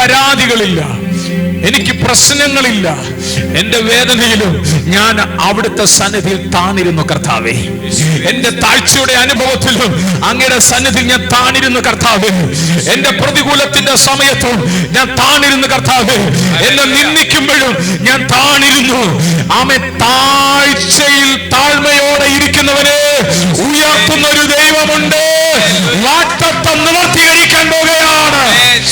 പരാതികളില്ല. എനിക്ക് പ്രശ്നങ്ങളില്ല. എന്റെ വേദനയിലും ഞാൻ അവിടുത്തെ സന്നിധിയിൽ താണിരുന്നു കർത്താവേ. എന്റെ താഴ്ചയുടെ അനുഭവത്തിലും അങ്ങയുടെ സന്നിധിയിൽ ഞാൻ താണിരുന്നു കർത്താവേ. എന്റെ പ്രതികൂലത്തിന്റെ സമയത്തും ഞാൻ താണിരുന്നു കർത്താവേ. എന്നെ നിന്ദിക്കുമ്പോഴും ഞാൻ താണിരുന്നു. ആമെ താഴ്ചയിൽ താഴ്മയോടെ ഇരിക്കുന്നവനെ ഉയർത്തുന്ന ഒരു ദൈവമുണ്ട്. വാക്തത്വം നിവർത്തീകരിക്കാൻ പോകുകയാണ്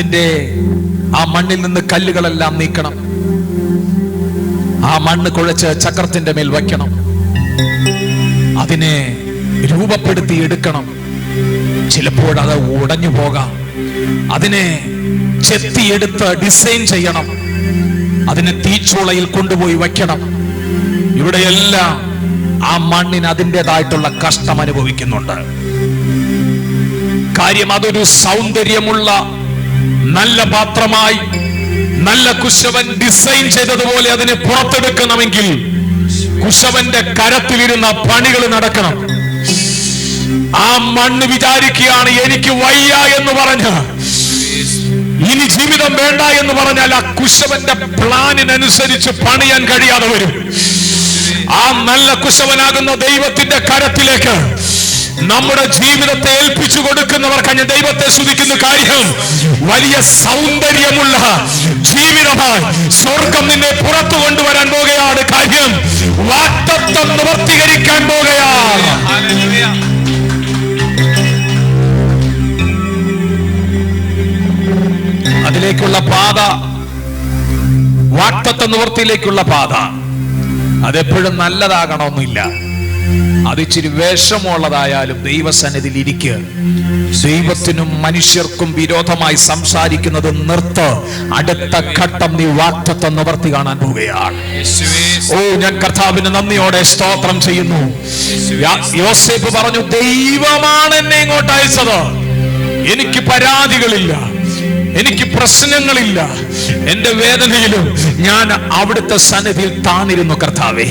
അതിന്റെ ആ മണ്ണിൽ നിന്ന് കല്ലുകളെല്ലാം നീക്കണം. ആ മണ്ണ് കുഴച്ച് ചക്രത്തിന്റെ മേൽ വയ്ക്കണം. അതിനെ രൂപപ്പെടുത്തി എടുക്കണം. ചിലപ്പോൾ അത് ഉടഞ്ഞു പോകാം. അതിനെ ചെത്തിയെടുത്ത് ഡിസൈൻ ചെയ്യണം. അതിനെ തീച്ചൂളയിൽ കൊണ്ടുപോയി വയ്ക്കണം. ഇവിടെയെല്ലാം ആ മണ്ണിന് അതിന്റെതായിട്ടുള്ള കഷ്ടം അനുഭവിക്കുന്നുണ്ട്. കാര്യം അതൊരു സൗന്ദര്യമുള്ള നല്ല പാത്രമായി നല്ല കുശവൻ ഡിസൈൻ ചെയ്തതുപോലെ അതിനെ പുറത്തെടുക്കണമെങ്കിൽ കുശവന്റെ കരത്തിലിരുന്ന പണികൾ നടക്കണം. ആ മണ്ണ് വിചാരിക്കുകയാണ് എനിക്ക് വയ്യ എന്ന് പറഞ്ഞ് ഇനി ജീവിതം വേണ്ട എന്ന് പറഞ്ഞാൽ ആ കുശവന്റെ പ്ലാനിനനുസരിച്ച് പണിയാൻ കഴിയാതെ വരും. ആ നല്ല കുശവനാകുന്ന ദൈവത്തിന്റെ കരത്തിലേക്ക് നമ്മുടെ ജീവിതത്തെ ഏൽപ്പിച്ചു കൊടുക്കുന്നവർക്ക് കഴിഞ്ഞ ദൈവത്തെ സ്തുതിക്കുന്ന കാര്യം. വലിയ സൗന്ദര്യമുള്ള ജീവിതമായി സ്വർഗം നിന്നെ പുറത്തു കൊണ്ടുവരാൻ പോകുകയാണ് കാര്യം. വാക്തത്വം നിവർത്തീകരിക്കാൻ പോകുകയാണ്. അതിലേക്കുള്ള പാത വാക്തത്വ നിവൃത്തിയിലേക്കുള്ള പാത. അതെപ്പോഴും നല്ലതാകണമെന്നില്ല. അത് ഇച്ചിരി വേഷമുള്ളതായാലും ദൈവസന്നിധിയിൽ ഇരിക്കുക ദൈവത്തിനും മനുഷ്യർക്കും വിരോധമായി സംസാരിക്കുന്നത് നിർത്ത്. അടുത്ത ഘട്ടം നീ വാക്തത്വ നിവർത്തി കാണാൻ പോവുകയാണ്. ഓ ഞാൻ കർത്താവിന് നന്ദിയോടെ സ്തോത്രം ചെയ്യുന്നു. യോസേപ്പ് പറഞ്ഞു ദൈവമാണ് എന്നെ ഇങ്ങോട്ട് അയച്ചത്. എനിക്ക് പരാതികളില്ല. എനിക്ക് പ്രശ്നങ്ങളില്ല. എന്റെ വേദനയിലും ഞാൻ അവിടുത്തെ സന്നിധിയിൽ താണിരുന്നു കർത്താവേ.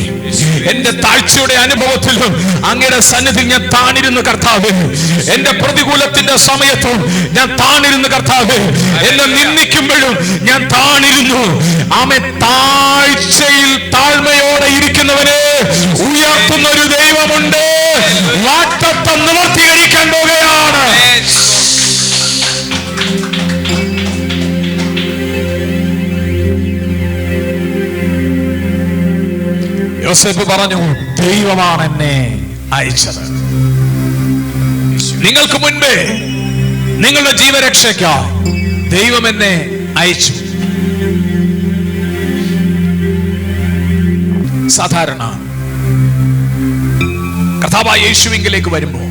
എന്റെ താഴ്ചയുടെ അനുഭവത്തിലും അങ്ങയുടെ സന്നിധിയിൽ ഞാൻ താണിരുന്നു കർത്താവേ. എന്റെ പ്രതികൂലത്തിന്റെ സമയത്തും ഞാൻ താണിരുന്നു കർത്താവേ. എന്നെ നിന്ദിക്കുമ്പോഴും ഞാൻ താണിരുന്നു. ആമെ താഴ്ചയിൽ താഴ്മയോടെ ഇരിക്കുന്നവനെ ഉയർത്തുന്ന ഒരു ദൈവമുണ്ട്. വാക്തത്വം നിവർത്തീകരിക്കാൻ പോകുകയാണ് യോസേഫ് പറഞ്ഞു ദൈവമാണ് എന്നെ അയച്ചത്. നിങ്ങൾക്ക് മുൻപേ നിങ്ങളുടെ ജീവരക്ഷയ്ക്കായി ദൈവം എന്നെ അയച്ചു. സാധാരണ കർത്താവായ യേശുവിങ്കിലേക്ക് വരുമ്പോൾ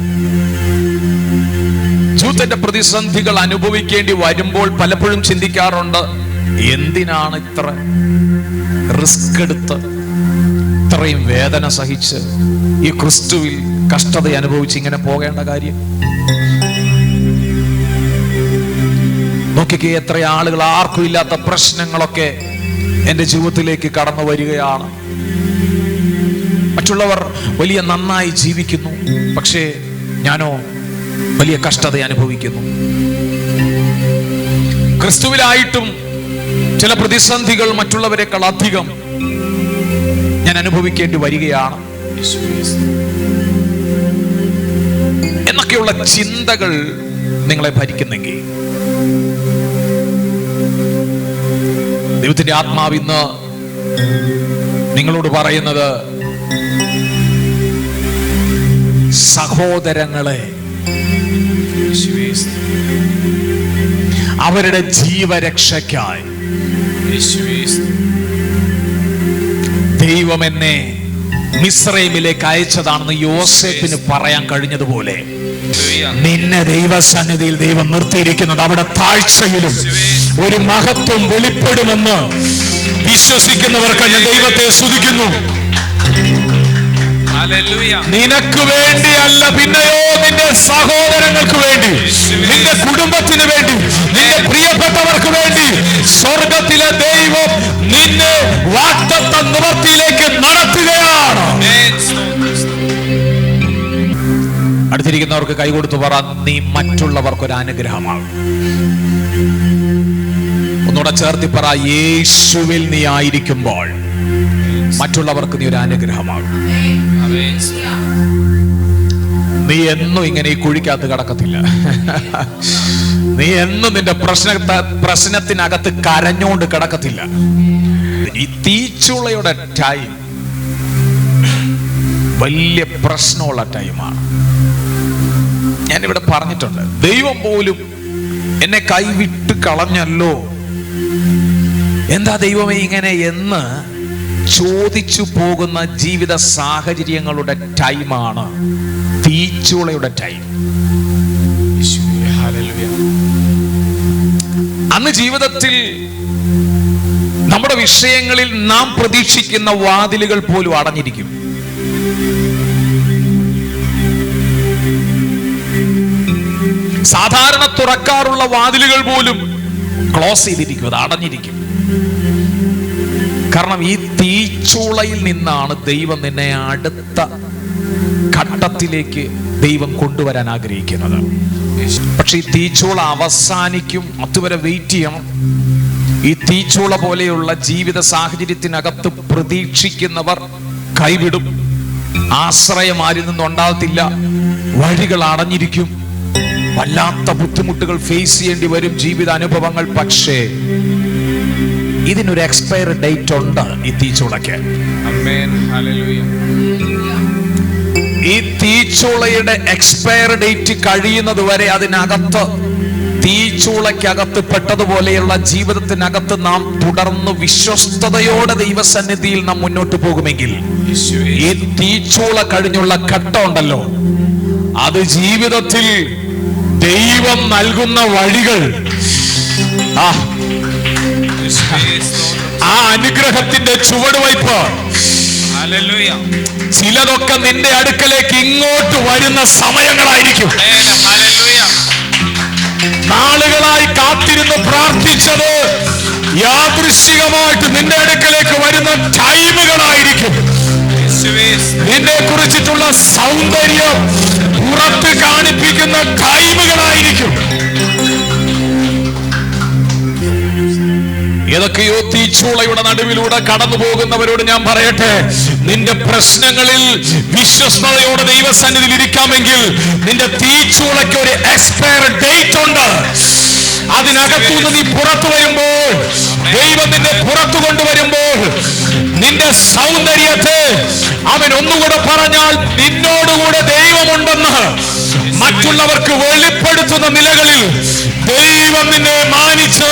ജൂത്തന്റെ പ്രതിസന്ധികൾ അനുഭവിക്കേണ്ടി വരുമ്പോൾ പലപ്പോഴും ചിന്തിക്കാറുണ്ട് എന്തിനാണ് ഇത്ര റിസ്ക് എടുത്ത് ഇത്രയും വേദന സഹിച്ച് ഈ ക്രിസ്തുവിൽ കഷ്ടത അനുഭവിച്ച് ഇങ്ങനെ പോകേണ്ട കാര്യം? നോക്കിക്കേ എത്ര ആളുകൾ ആർക്കും ഇല്ലാത്ത പ്രശ്നങ്ങളൊക്കെ എന്റെ ജീവിതത്തിലേക്ക് കടന്നു വരികയാണ്. മറ്റുള്ളവർ വലിയ നന്നായി ജീവിക്കുന്നു പക്ഷേ ഞാനോ വലിയ കഷ്ടത അനുഭവിക്കുന്നു. ക്രിസ്തുവിലായിട്ടും ചില പ്രതിസന്ധികൾ മറ്റുള്ളവരെക്കാൾ അധികം ഞാൻ അനുഭവിക്കേണ്ടി വരികയാണ്. എന്നൊക്കെയുള്ള ചിന്തകൾ നിങ്ങളെ ഭരിക്കുന്നെങ്കിൽ. ദൈവത്തിന്റെ ആത്മാവ് ഇന്ന് നിങ്ങളോട് പറയുന്നത് സഹോദരങ്ങളെ അവരുടെ ജീവരക്ഷയ്ക്കായി. ദൈവം എന്നെ മിശ്രൈമിലേക്ക് അയച്ചതാണെന്ന് യോസെഫിന് പറയാൻ കഴിഞ്ഞതുപോലെ നിന്നെ ദൈവസന്നിധിയിൽ ദൈവം നിർത്തിയിരിക്കുന്നത് അവിടെ താഴ്ചയിലും ഒരു മഹത്വം വെളിപ്പെടുമെന്ന് വിശ്വസിക്കുന്നവർക്ക് ഞാൻ ദൈവത്തെ സ്തുതിക്കുന്നു. നിനക്ക് വേണ്ടിയല്ല പിന്നെയോ നിന്റെ സഹോദരങ്ങൾക്ക് വേണ്ടി നിന്റെ കുടുംബത്തിന് വേണ്ടി നിന്റെ പ്രിയപ്പെട്ടവർക്ക് വേണ്ടി സ്വർഗത്തിലെ നിന്നെ വാക്തത്വ നിവർത്തിയിലേക്ക് നടത്തുകയാണ്. അടുത്തിരിക്കുന്നവർക്ക് കൈകൊടുത്തു പറ നീ മറ്റുള്ളവർക്ക് ഒരു അനുഗ്രഹമാണ് ഒന്നുകൂടെ ചേർത്തി പറ യേശുവിൽ നീ ആയിരിക്കുമ്പോൾ മറ്റുള്ളവർക്ക് നീ ഒരു അനുഗ്രഹമാകും നീ എന്നും ഇങ്ങനെ ഈ കുഴിക്കകത്ത് കിടക്കത്തില്ല. നീ എന്നും നിന്റെ പ്രശ്ന പ്രശ്നത്തിനകത്ത് കരഞ്ഞുകൊണ്ട് കിടക്കത്തില്ല. ഈ തീച്ചുളയുടെ ടൈം വലിയ പ്രശ്നമുള്ള ടൈമാണ് ഞാനിവിടെ പറഞ്ഞിട്ടുണ്ട് ദൈവം പോലും എന്നെ കൈവിട്ട് കളഞ്ഞല്ലോ. എന്താ ദൈവമേ ഇങ്ങനെ എന്ന് ചോദിച്ചു പോകുന്ന ജീവിത സാഹചര്യങ്ങളുടെ ടൈമാണ് തീച്ചുളയുടെ ടൈം അന്ന് ജീവിതത്തിൽ നമ്മുടെ വിഷയങ്ങളിൽ നാം പ്രതീക്ഷിക്കുന്ന വാതിലുകൾ പോലും അടഞ്ഞിരിക്കും. സാധാരണ തുറക്കാറുള്ള വാതിലുകൾ പോലും ക്ലോസ് ചെയ്തിരിക്കും അത് അടഞ്ഞിരിക്കും. കാരണം ഈ തീച്ചൂളയിൽ നിന്നാണ് ദൈവം നിന്നെ അടുത്ത ഘട്ടത്തിലേക്ക് ദൈവം കൊണ്ടുവരാൻ ആഗ്രഹിക്കുന്നത്. പക്ഷെ ഈ തീച്ചൂള അവസാനിക്കും അതുവരെ വെയിറ്റ് ചെയ്യണം. ഈ തീച്ചൂള പോലെയുള്ള ജീവിത സാഹചര്യത്തിനകത്ത് പ്രതീക്ഷിക്കുന്നവർ കൈവിടും. ആശ്രയം ആരിൽ നിന്നും ഉണ്ടാകത്തില്ല. വഴികൾ അടഞ്ഞിരിക്കും. വല്ലാത്ത ബുദ്ധിമുട്ടുകൾ ഫേസ് ചെയ്യേണ്ടി വരും ജീവിത അനുഭവങ്ങൾ. പക്ഷേ ഇതിനൊരു എക്സ്പയറി ഡേറ്റ് ഉണ്ട് ഈ തീച്ചൂളയ്ക്ക്. ഈ തീച്ചൂളയുടെ എക്സ്പയർ ഡേറ്റ് കഴിയുന്നത് വരെ അതിനകത്ത് തീച്ചൂളയ്ക്കകത്ത് പെട്ടതുപോലെയുള്ള ജീവിതത്തിനകത്ത് നാം തുടർന്ന് വിശ്വസ്തയോടെ ദൈവസന്നിധിയിൽ നാം മുന്നോട്ട് പോകുമെങ്കിൽ ഈ തീച്ചൂള കഴിഞ്ഞുള്ള ഘട്ടം ഉണ്ടല്ലോ. അത് ജീവിതത്തിൽ ദൈവം നൽകുന്ന വഴികൾ. ആ ആ അനുഗ്രഹത്തിന്റെ ചുവടുവയ്പ്. ചിലതൊക്കെ നിന്റെ അടുക്കലേക്ക് ഇങ്ങോട്ട് വരുന്ന സമയങ്ങളായിരിക്കും. നാളുകളായി കാത്തിരുന്ന് പ്രാർത്ഥിച്ചത് യാദൃശികമായിട്ട് നിന്റെ അടുക്കലേക്ക് വരുന്ന ടൈമുകളായിരിക്കും. നിന്നെ കുറിച്ചിട്ടുള്ള സൗന്ദര്യം പുറത്ത് കാണിപ്പിക്കുന്ന ടൈമുകളായിരിക്കും. ഏതൊക്കെയോ തീച്ചൂളയുടെ നടുവിലൂടെ കടന്നു പോകുന്നവരോട് ഞാൻ പറയട്ടെ. നിന്റെ പ്രശ്നങ്ങളിൽ വിശ്വസ്തയോടെ ദൈവസന്നിധിയിൽ ഇരിക്കാമെങ്കിൽ നിന്റെ തീച്ചൂളയ്ക്ക് ഒരു എക്സ്പയർ ഡേറ്റ് ഉണ്ട്. അതിനകത്തുനിന്ന് നീ പുറത്തു വരുമ്പോൾ ദൈവം നിന്നെ പുറത്തു കൊണ്ടുവരുമ്പോൾ നിന്റെ സൗന്ദര്യത്തെ അവൻ ഒന്നുകൂടെ പറഞ്ഞാൽ നിന്നോടുകൂടെ ദൈവമുണ്ടെന്ന് മറ്റുള്ളവർക്ക് വെളിപ്പെടുത്തുന്ന നിലകളിൽ ദൈവം നിന്നെ മാനിച്ച്